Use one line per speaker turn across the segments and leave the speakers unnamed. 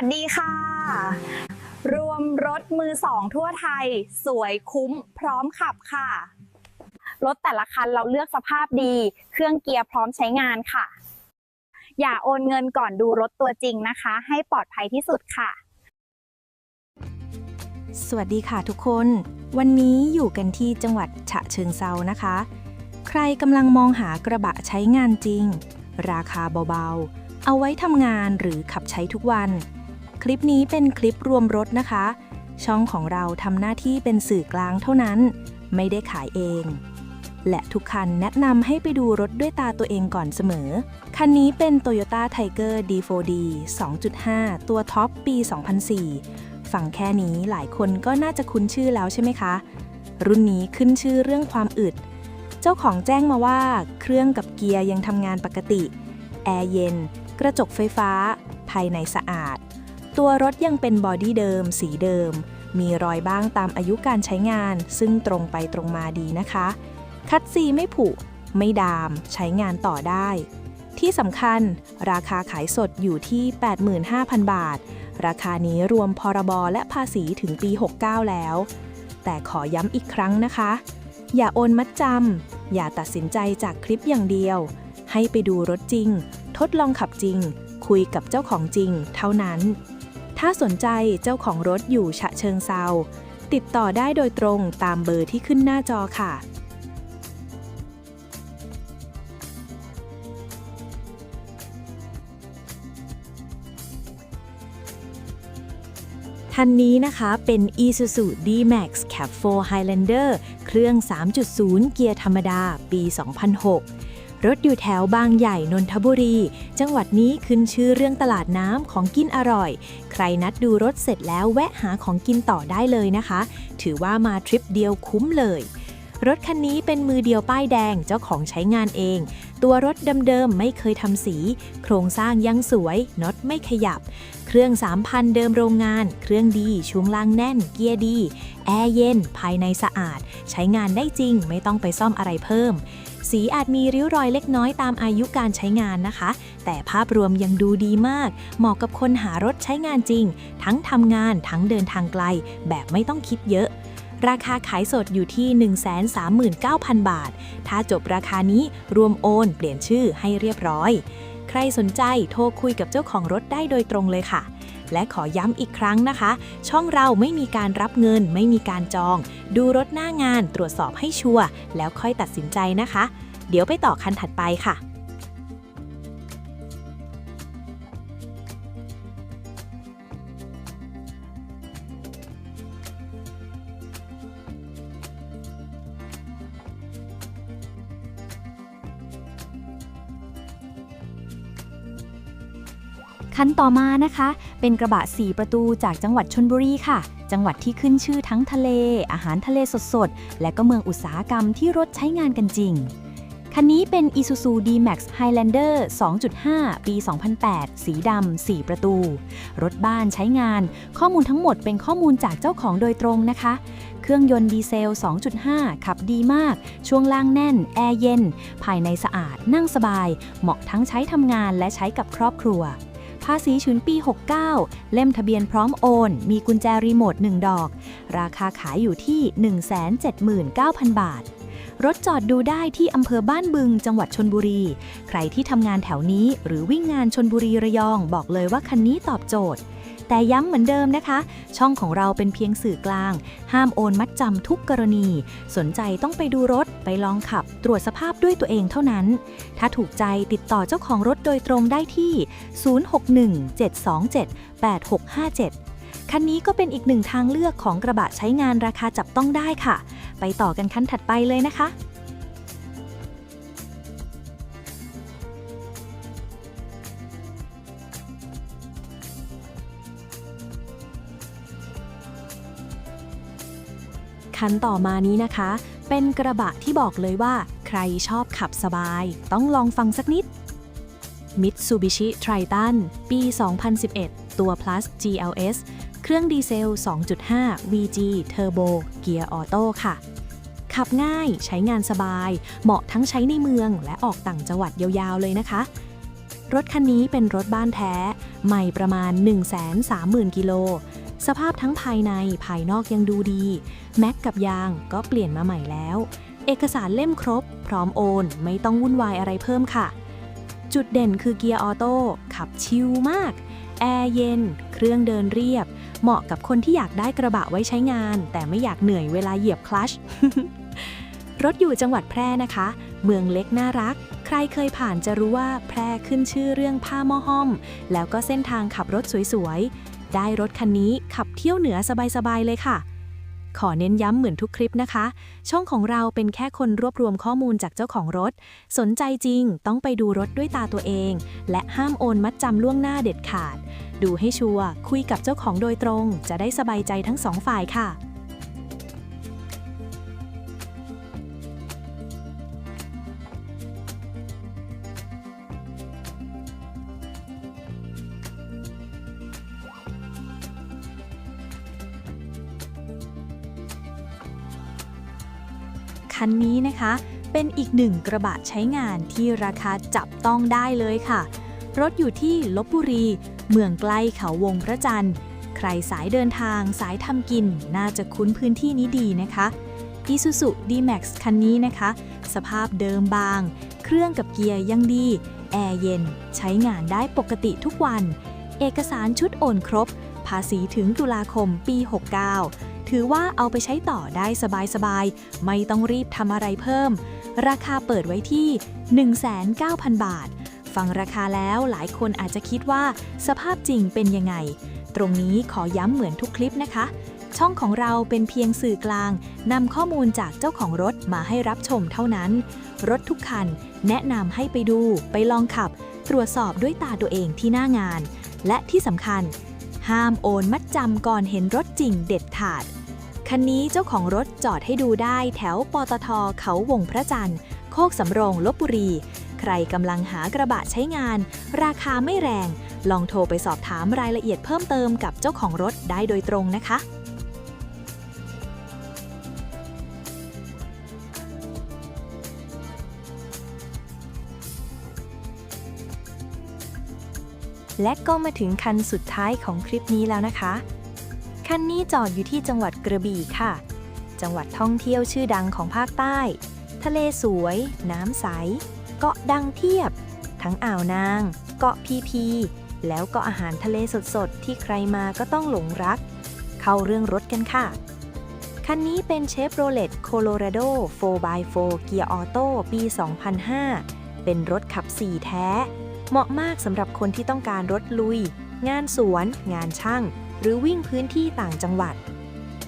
สวัสดีค่ะ รวมรถมือสองทั่วไทย สวยคุ้มพร้อมขับค่ะ รถแต่ละคันเราเลือกสภาพดี เครื่องเกียร์พร้อมใช้งานค่ะ อย่าโอนเงินก่อนดูรถตัวจริงนะคะ ให้ปลอดภัยที่สุดค่ะ
สวัสดีค่ะทุกคน วันนี้อยู่กันที่จังหวัดฉะเชิงเซานะคะ ใครกำลังมองหากระบะใช้งานจริง ราคาเบาๆ เอาไว้ทำงานหรือขับใช้ทุกวัน คลิปนี้เป็นคลิปรวมรถนะคะ ช่องของเราทำหน้าที่เป็นสื่อกลางเท่านั้น ไม่ได้ขายเอง และทุกคันแนะนำให้ไปดูรถด้วยตาตัวเองก่อนเสมอ คันนี้เป็น Toyota Tiger D4D 2.5 ตัวท็อปปี 2004 ฟังแค่นี้หลายคนก็น่าจะคุ้นชื่อแล้วใช่ไหมคะ รุ่นนี้ขึ้นชื่อเรื่องความอึด เจ้าของแจ้งมาว่า เครื่องกับเกียร์ยังทำงานปกติ แอร์เย็น กระจกไฟฟ้า ภายในสะอาด ตัวรถยังเป็นบอดี้เดิม สีเดิม มีรอยบ้างตามอายุการใช้งาน ซึ่งตรงไปตรงมาดีนะคะ คัดซีไม่ผุ ไม่ดาม ใช้งานต่อได้ ที่สำคัญ ราคาขายสดอยู่ที่ 85,000 บาท ราคานี้รวมพรบและภาษีถึงปี 69 แล้ว แต่ขอย้ำอีกครั้งนะคะ อย่าโอนมัดจำอย่าตัดสินใจจากคลิปอย่างเดียว ให้ไปดูรถจริง ทดลองขับจริงคุยกับเจ้าของจริงเท่านั้น ถ้าสนใจเจ้าของรถอยู่ฉะเชิงเซา ติดต่อได้โดยตรงตามเบอร์ที่ขึ้นหน้าจอค่ะทันนี้นะคะเป็น Isuzu D-Max Cab 4 Highlander เครื่อง 3.0 เกียร์ธรรมดา ปี 2006 รถอยู่แถวบางใหญ่นนทบุรี จังหวัดนี้ขึ้นชื่อเรื่องตลาดน้ำของกินอร่อย ใครนัดดูรถเสร็จแล้วแวะหาของกินต่อได้เลยนะคะ ถือว่ามาทริปเดียวคุ้มเลย รถคันนี้เป็นมือเดียวป้ายแดงเจ้าของใช้งานเอง ตัวรถเดิมๆไม่เคยทำสี โครงสร้างยังสวยน็อตไม่ขยับ เครื่อง 3,000 เดิมโรงงาน เครื่องดีช่วงล่างแน่น เกียร์ดี แอร์เย็น ภายในสะอาด ใช้งานได้จริงไม่ต้องไปซ่อมอะไรเพิ่ม สีอาจมีริ้วรอยเล็กน้อยตามอายุการใช้งานนะคะ แต่ภาพรวมยังดูดีมาก เหมาะกับคนหารถใช้งานจริง ทั้งทำงานทั้งเดินทางไกล แบบไม่ต้องคิดเยอะราคาขายสดอยู่ที่ 139,000 บาท ถ้าจบราคานี้รวมโอน เปลี่ยนชื่อให้เรียบร้อย ใครสนใจโทรคุยกับเจ้าของรถได้โดยตรงเลยค่ะ และขอย้ำอีกครั้งนะคะ ช่องเราไม่มีการรับเงิน ไม่มีการจอง ดูรถหน้างานตรวจสอบให้ชัวร์แล้วค่อยตัดสินใจนะคะ เดี๋ยวไปต่อคันถัดไปค่ะ
คันต่อมานะคะ เป็นกระบะ 4 ประตูจากจังหวัดชนบุรีค่ะ จังหวัดที่ขึ้นชื่อทั้งทะเล อาหารทะเลสดๆ และก็เมืองอุตสาหกรรมที่รถใช้งานกันจริง คันนี้เป็น Isuzu D-Max Highlander 2.5 ปี 2008 สีดำ 4 ประตู รถบ้านใช้งาน ข้อมูลทั้งหมดเป็นข้อมูลจากเจ้าของโดยตรงนะคะ เครื่องยนต์ดีเซล 2.5 ขับดีมาก ช่วงล่างแน่น แอร์เย็น ภายในสะอาด นั่งสบาย เหมาะทั้งใช้ทำงานและใช้กับครอบครัวาษีฉุนปี 69 เล่มทะเบียนพร้อมโอน มีกุญแจรีโมท 1 ดอก ราคาขายอยู่ที่ 179,000 บาท รถจอดดูได้ที่อำเภอบ้านบึง จังหวัดชนบุรี ใครที่ทำงานแถวนี้หรือวิ่งงานชนบุรีระยอง บอกเลยว่าคันนี้ตอบโจทย์ แต่ย้ำเหมือนเดิมนะคะ ช่องของเราเป็นเพียงสื่อกลาง ห้ามโอนมัดจำทุกกรณี สนใจต้องไปดูรถ ไปลองขับ ตรวจสภาพด้วยตัวเองเท่านั้น ถ้าถูกใจติดต่อเจ้าของรถโดยตรงได้ที่ 0617278657 คันนี้ก็เป็นอีกหนึ่งทางเลือกของกระบะใช้งานราคาจับต้องได้ค่ะ ไปต่อกันคันถัดไปเลยนะคะ
คันต่อมานี้นะคะ เป็นกระบะที่บอกเลยว่า ใครชอบขับสบาย ต้องลองฟังสักนิด Mitsubishi Triton ปี 2011 ตัว plus GLS เครื่องดีเซล 2.5 VG Turbo เกียร์ออโต้ค่ะ ขับง่ายใช้งานสบาย เหมาะทั้งใช้ในเมืองและออกต่างจังหวัดยาวๆเลยนะคะ รถคันนี้เป็นรถบ้านแท้ ใหม่ประมาณ 130,000 กิโล สภาพทั้งภายในภายนอกยังดูดี แม็กกับยางก็เปลี่ยนมาใหม่แล้ว เอกสารเล่มครบ พร้อมโอน ไม่ต้องวุ่นวายอะไรเพิ่มค่ะ จุดเด่นคือเกียร์ออโต้ขับชิลมาก แอร์เย็น เครื่องเดินเรียบ เหมาะกับคนที่อยากได้กระบะไว้ใช้งาน แต่ไม่อยากเหนื่อยเวลาเหยียบคลัชรถอยู่จังหวัดแพร่นะคะ เมืองเล็กน่ารัก ใครเคยผ่านจะรู้ว่าแพร่ขึ้นชื่อเรื่องผ้าหม้อห้อม แล้วก็เส้นทางขับรถสวย ได้รถคันนี้ขับเที่ยวเหนือสบายๆเลยค่ะ ขอเน้นย้ำเหมือนทุกคลิปนะคะ ช่องของเราเป็นแค่คนรวบรวมข้อมูลจากเจ้าของรถ สนใจจริงต้องไปดูรถด้วยตาตัวเอง และห้ามโอนมัดจำล่วงหน้าเด็ดขาด ดูให้ชัวร์คุยกับเจ้าของโดยตรง จะได้สบายใจทั้งสองฝ่ายค่ะ คันนี้นะคะ เป็นอีกหนึ่งกระบะใช้งานที่ราคาจับต้องได้เลยค่ะ รถอยู่ที่ลบบุรี เมืองใกล้เขาวงพระจันทร์ ใครสายเดินทางสายทำกิน น่าจะคุ้นพื้นที่นี้ดีนะคะ Isuzu D-Max คันนี้นะคะ สภาพเดิมบาง เครื่องกับเกียร์ยังดี แอร์เย็น ใช้งานได้ปกติทุกวัน เอกสารชุดโอนครบ ภาษีถึงตุลาคมปี 69 ถือว่าเอาไปใช้ต่อได้สบายๆ ไม่ต้องรีบทำอะไรเพิ่ม ราคาเปิดไว้ที่ 19,000 บาท ฟังราคาแล้วหลายคนอาจจะคิดว่าสภาพจริงเป็นยังไง ตรงนี้ขอย้ำเหมือนทุกคลิปนะคะ ช่องของเราเป็นเพียงสื่อกลางนำข้อมูลจากเจ้าของรถมาให้รับชมเท่านั้น รถทุกคัน แนะนำให้ไปดูไปลองขับ ตรวจสอบด้วยตาตัวเองที่หน้างาน และที่สำคัญห้ามโอนมัดจำก่อนเห็นรถจริงเด็ดขาด คันนี้เจ้าของรถจอดให้ดูได้แถวปตทเขาวงพระจันทร์ โคกสำโรงลบบุรี ใครกำลังหากระบะใช้งาน ราคาไม่แรง ลองโทรไปสอบถามรายละเอียดเพิ่มเติมกับเจ้าของรถได้โดยตรงนะคะและก็มาถึงคันสุดท้ายของคลิปนี้แล้วนะคะ คันนี้จอดอยู่ที่จังหวัดกระบี่ค่ะ จังหวัดท่องเที่ยวชื่อดังของภาคใต้ ทะเลสวย น้ำใส เกาะดังเทียบ ทั้งอ่าวนาง เกาะพีพี แล้วก็อาหารทะเลสดๆ ที่ใครมาก็ต้องหลงรัก เข้าเรื่องรถกันค่ะ คันนี้เป็นเชฟโรเลตโคโลราโด 4x4 เกียร์ออโต้ปี 2005 เป็นรถขับ 4 แท้ เหมาะมากสำหรับคนที่ต้องการรถลุย งานสวน งานช่าง หรือวิ่งพื้นที่ต่างจังหวัด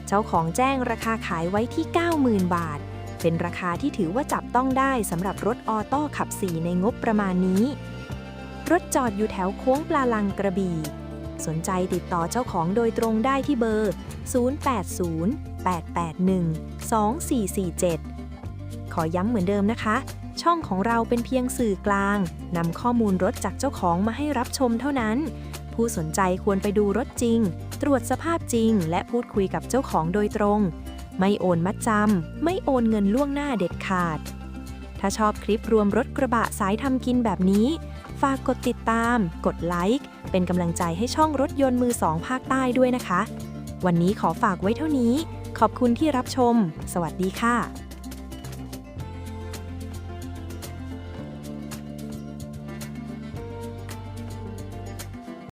เจ้าของแจ้งราคาขายไว้ที่ 90,000 บาท เป็นราคาที่ถือว่าจับต้องได้สำหรับรถออโต้ขับ4ในงบประมาณนี้ รถจอดอยู่แถวโค้งปลาลังกระบี่ สนใจติดต่อเจ้าของโดยตรงได้ที่เบอร์ 080-881-2447 ขอย้ำเหมือนเดิมนะคะ ช่องของเราเป็นเพียงสื่อกลางนำข้อมูลรถจากเจ้าของมาให้รับชมเท่านั้น ผู้สนใจควรไปดูรถจริง ตรวจสภาพจริง และพูดคุยกับเจ้าของโดยตรง ไม่โอนมัดจำไม่โอนเงินล่วงหน้าเด็ดขาด ถ้าชอบคลิปรวมรถกระบะสายทำกินแบบนี้ ฝากกดติดตาม กดไลค์เป็นกำลังใจให้ช่องรถยนต์มือสองภาคใต้ด้วยนะคะ วันนี้ขอฝากไว้เท่านี้ ขอบคุณที่รับชม สวัสดีค่ะ